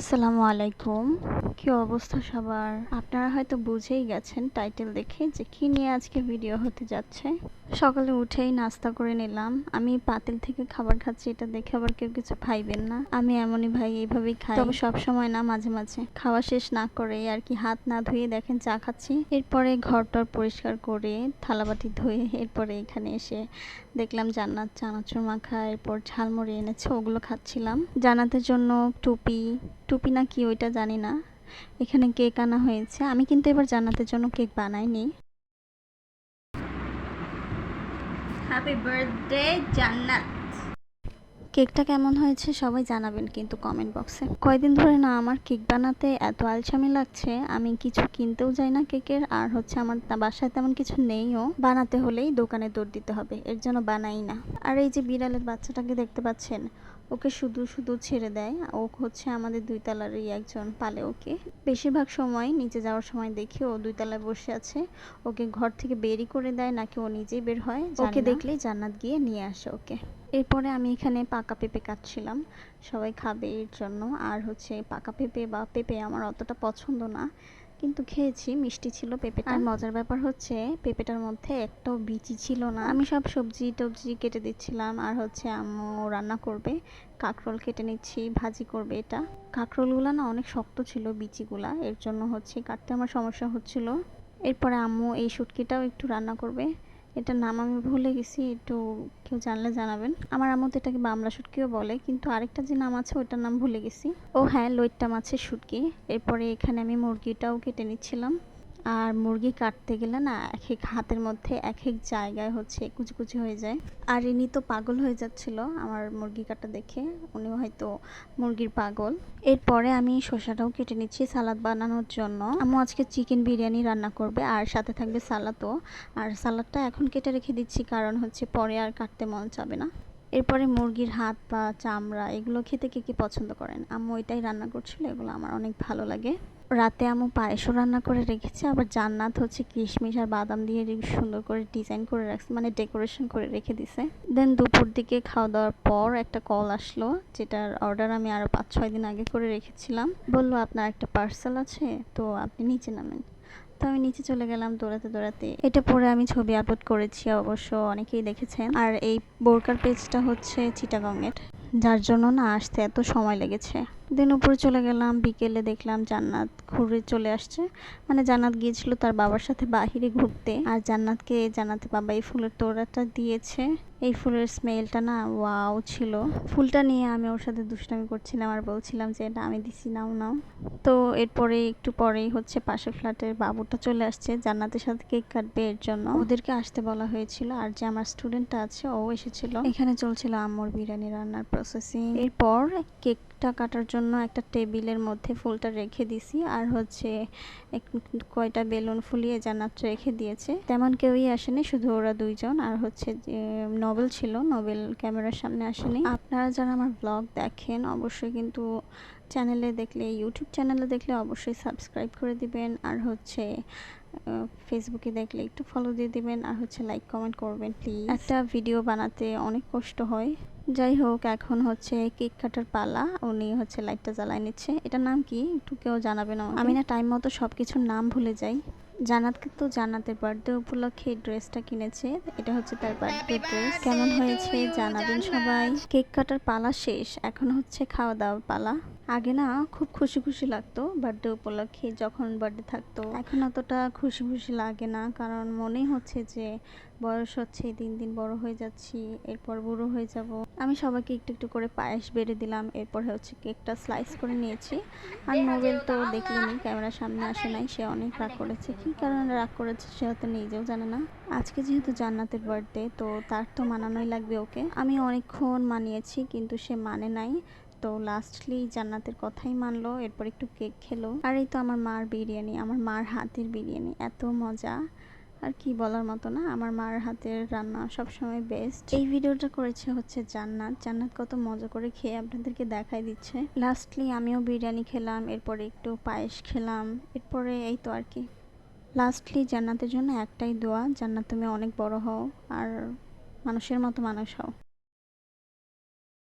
আসসালামু আলাইকুম। কি অবস্থা সবার? আপনারা হয়তো বুঝেই গেছেন টাইটেল দেখে যে কি নিয়ে আজকে ভিডিও হতে যাচ্ছে। সকালে উঠেই নাস্তা করে নিলাম। আমি পাতিল থেকে খাবার খাচ্ছি, এটা দেখে আবার কেউ কিছু ভাইবেন না। আমি এমনই ভাই, এইভাবেই খাই। তবে সব সময় না, মাঝে মাঝে। খাওয়া শেষ না করে আর কি হাত না ধুয়ে দেখেন চা খাচ্ছি। এরপরে ঘরটর পরিষ্কার করে থালাবাটি ধুয়ে এরপরে এখানে এসে দেখলাম জান্নাত চানাচুর মাখা, এরপর ঝালমুড়ি এনেছে, ওগুলো খাচ্ছিলাম। জান্নাতের জন্য টুপি টুপি না কি ওইটা জানি না। এখানে কেক আনা হয়েছে। আমি কিন্তু এবার জান্নাতের জন্য কেক বানাইনি। হ্যাপি বার্থডে জান্নাত। কেকটা কেমন হয়েছে সবাই জানাবেন কিন্তু কমেন্ট বক্সে কয়দিন ধরে না আমার কেক বানাতে এত আলসামি লাগছে। আমি কিছু কিনতেও যাই না কেকের। আর হচ্ছে আমার বাসায় তেমন কিছু নেইও। বানাতে হলেই দোকানে দৌড় দিতে হবে। এর জন্য বানাই না। আর এই যে বিড়ালের বাচ্চাটাকে দেখতে পাচ্ছেন ওকে শুধু শুধু ছেড়ে দেয়। ও হচ্ছে আমাদের দুই তলারই একজন পালে ওকে। বেশিরভাগ সময় নিচে যাওয়ার সময় দেখি ও দুই তলায় বসে আছে। ওকে ঘর থেকে বেরই করে দেয় নাকি ও নিজেই বের হয় ওকে দেখলেই জান্নাত গিয়ে নিয়ে আসে ওকে। এরপরে আমি এখানে পাকা পেঁপে কাটছিলাম। সবাই খাবে এর জন্য। আর হচ্ছে পাকা পেঁপে বা পেঁপে আমার অতটা পছন্দ না। কিন্তু খেয়েছি মিষ্টি ছিল পেঁপেটা। আর মজার ব্যাপার হচ্ছে পেঁপেটার মধ্যে একটাও বিচি ছিল না। আমি সব সবজি টবজি কেটে দিচ্ছিলাম আর হচ্ছে আম্মু রান্না করবে কাঁকরোল কেটে নিচ্ছি ভাজি করবে এটা। কাঁকরোলগুলো না অনেক শক্ত ছিল বিচিগুলা এর জন্য হচ্ছে কাটতে আমার সমস্যা হচ্ছিল। এরপরে আম্মু এই শুটকিটাও একটু রান্না করবে। এটার নাম আমি ভুলে গেছি, একটু কেউ জানলে জানাবেন। আমার আম্মু এটাকে বামলা শুটকিও বলে, কিন্তু আরেকটা যে নাম আছে ওটার নাম ভুলে গেছি। ও হ্যাঁ লইট্টা মাছের শুটকি। এরপরে এখানে আমি মুরগিটাও কেটে নিচ্ছিলাম। আর মুরগি কাটতে গেলে না এক এক হাতের মধ্যে এক এক জায়গায় হচ্ছে কুচি কুচি হয়ে যায়। আর ইনি তো পাগল হয়ে যাচ্ছিল আমার মুরগি কাটা দেখে উনিও হয়তো মুরগির পাগল। এরপরে আমি শসাটাও কেটে নিচ্ছি সালাদ বানানোর জন্য। আমি আজকে চিকেন বিরিয়ানি রান্না করবে আর সাথে থাকবে সালাদও। আর সালাদটা এখন কেটে রেখে দিচ্ছি কারণ হচ্ছে পরে আর কাটতে মন চাবে না। এরপরে মুরগির হাত পা, চামড়া, এগুলো খেতে কে কি পছন্দ করেন? আম্মু এটাই রান্না করছিল, এগুলো আমার অনেক ভালো লাগে। রাতে আম্মু পায়েসও রান্না করে রেখেছে, আবার জান্নাত হচ্ছে কিশমিশ আর বাদাম দিয়ে সুন্দর করে ডিজাইন করে রাখছে মানে ডেকোরেশন করে রেখে দিছে। দেন দুপুর দিকে খাওয়া দাওয়ার পর একটা কল আসলো, যেটার অর্ডার আমি আরও পাঁচ ছয় দিন আগে করে রেখেছিলাম। বলল, আপনার একটা পার্সেল আছে, তো আপনি নিচে নামেন। তো আমি নিচে চলে গেলাম দৌড়াতে দৌড়াতে। এটা পরে আমি ছবি আপলোড করেছি, অবশ্য অনেকেই দেখেছেন। আর এই বোরকার পেজটা হচ্ছে চিটাগংয়ের যার জন্য না আসতে এত সময় লেগেছে। দেন উপরে চলে গেলাম, বিকেলে দেখলাম জান্নাত ঘুরে চলে আসছে। মানে জান্নাত গিয়েছিল তার বাবার সাথে বাহিরে ঘুরতে। আর জান্নাতকে জান্নাতে বাবা এই ফুলের তোড়াটা দিয়েছে। এই ফুলের স্মেলটা না ওয়াও ছিল। ফুলটা নিয়ে আমি ওর সাথে দুষ্টামি করছিলাম আর বলছিলাম যে, এটা আমি দিছি, নাও নাও। তো এরপরে একটু পরেই হচ্ছে পাশের ফ্ল্যাটের বাবুটা চলে আসছে, জান্নাতের সাথে কেক কাটবে এর জন্য। ওদেরকে আসতে বলা হয়েছিল আর যে আমার স্টুডেন্টটা আছে, ও এসেছিল। এখানে চলছিল আম্মুর বিরিয়ানি রান্নার প্রসেসিং এরপর কেকটা কাটার জন্য একটা টেবিলের মধ্যে ফুলটা রেখে দিছি। আর হচ্ছে কয়টা বেলুন ফুলিয়ে জান্নাত রেখে দিয়েছে। তেমন কেউই আসেনি, শুধু ওরা দুইজন। আর হচ্ছে যে, নবেল ছিল, নবেল ক্যামেরার সামনে আসেনি। আপনারা যারা আমার ব্লগ দেখেন, অবশ্যই কিন্তু চ্যানেলে দেখলে ইউটিউব চ্যানেলে দেখলে অবশ্যই সাবস্ক্রাইব করে দিবেন। আর হচ্ছে ফেসবুকে দেখলে একটু ফলো দিয়ে দিবেন। আর হচ্ছে লাইক কমেন্ট করবেন প্লিজ একটা ভিডিও বানাতে অনেক কষ্ট হয়। যাই হোক, এখন হচ্ছে কেক কাটার পালা। উনি হচ্ছে লাইটটা জ্বালায় নিচ্ছে। এটার নাম কি? একটু কেউ জানাবেন আমি না টাইম মতো সব কিছুর নাম ভুলে যাই। জান্নাতকে তো জানাতের বার্থডে উপলক্ষে এই ড্রেসটা কিনেছে। এটা হচ্ছে তার বার্থডে ড্রেস। কেমন হয়েছে জানাবেন সবাই। কেক কাটার পালা শেষ এখন হচ্ছে খাওয়া দাওয়ার পালা। আগে না খুব খুশি খুশি লাগতো বার্থডে উপলক্ষে যখন বার্থডে থাকতো। এখন অতটা খুশি খুশি লাগে না কারণ মনে হচ্ছে যে বয়স হচ্ছে, দিন দিন বড় হয়ে যাচ্ছি, এরপর বুড়ো হয়ে যাব। আমি সবাইকে একটু একটু করে পায়েস বেড়ে দিলাম, এরপর হচ্ছে কেকটা স্লাইস করে নিয়েছি। আর নোবেল তো দেখলেনি, ক্যামেরার সামনে আসে নাই, সে অনেক রাগ করেছে। কি কারণে রাগ করেছে সে হয়তো নিজেও জানে না। আজকে যেহেতু জান্নাতের বার্থডে তো তার তো মানানোই লাগবে ওকে। আমি অনেকক্ষণ মানিয়েছি, কিন্তু সে মানে নাই। তো লাস্টলি জান্নাতের কথাই মানলো, এরপর একটু কেক খেলো। আর এই তো আমার মার বিরিয়ানি, আমার মার হাতের বিরিয়ানি, এত মজা। আর কি বলার মতো না, আমার মার হাতের রান্না সবসময় বেস্ট এই ভিডিওটা করেছে হচ্ছে জান্নাত। জান্নাত কত মজা করে খেয়ে আপনাদেরকে দেখাই দিচ্ছে। লাস্টলি আমিও বিরিয়ানি খেলাম, এরপরে একটু পায়েস খেলাম, এরপরে এই তো আর কি। লাস্টলি জান্নাতের জন্য একটাই দোয়া, জান্নাত তুমি অনেক বড় হও, আর মানুষের মতো মানুষ হও।